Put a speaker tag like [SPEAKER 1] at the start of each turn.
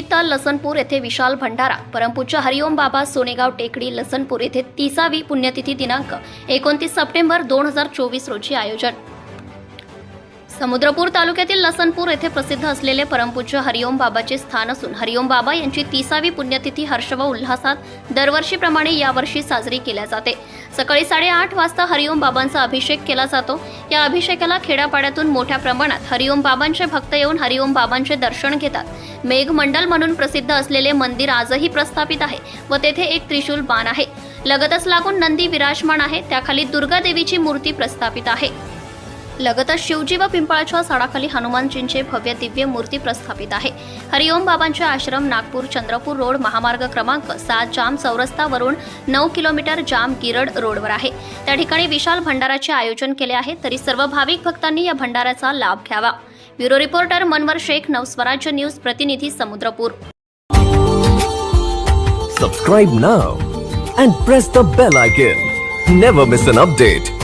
[SPEAKER 1] निमित्त लसणपूर येथे विशाल भंडारा परमपूज्य हरिओम बाबा सोनेगाव टेकडी लसणपूर येथे तिसावी पुण्यतिथी दिनांक एकोणतीस सप्टेंबर दोन हजार चोवीस रोजी आयोजन. समुद्रपूर तालुक्यातील लसनपूर येथे प्रसिद्ध असलेले परमपूज्य हरिओम बाबाचे स्थान असून हरिओम बाबा यांची तिसावी पुण्यतिथी हर्ष व उल्हासात दरवर्षीप्रमाणे यावर्षी साजरी केल्या जाते. सकाळी साडेआठ वाजता हरिओम बाबांचा अभिषेक केला जातो. या अभिषेकाला खेड्यापाड्यातून मोठ्या प्रमाणात हरिओम बाबांचे भक्त येऊन हरिओम बाबांचे दर्शन घेतात. मेघमंडल म्हणून प्रसिद्ध असलेले मंदिर आजही प्रस्थापित आहे व तेथे एक त्रिशूल बाण आहे. लगतच लागून नंदी विराजमान आहे. त्याखाली दुर्गा देवीची मूर्ती प्रस्थापित आहे. लगतच शिवजी व पिंपळाच्या झाडाखाली हनुमानजींचे भव्य दिव्य मूर्ती प्रस्थापित आहे हरिओम बाबांचे आश्रम नागपूर चंद्रपूर रोड महामार्ग क्रमांक सात जाम चौरस्तावरून नऊ किलोमीटर जाम गिरड रोडवर आहे त्या ठिकाणी विशाल भंडाराचे आयोजन केले आहे तरी सर्व भाविक भक्तांनी या भंडाराचा लाभ घ्यावा bureau reporter Manwar Sheikh Navswarajya news प्रतिनिधी Samudrapur
[SPEAKER 2] Subscribe now and press the bell icon. Never miss an update.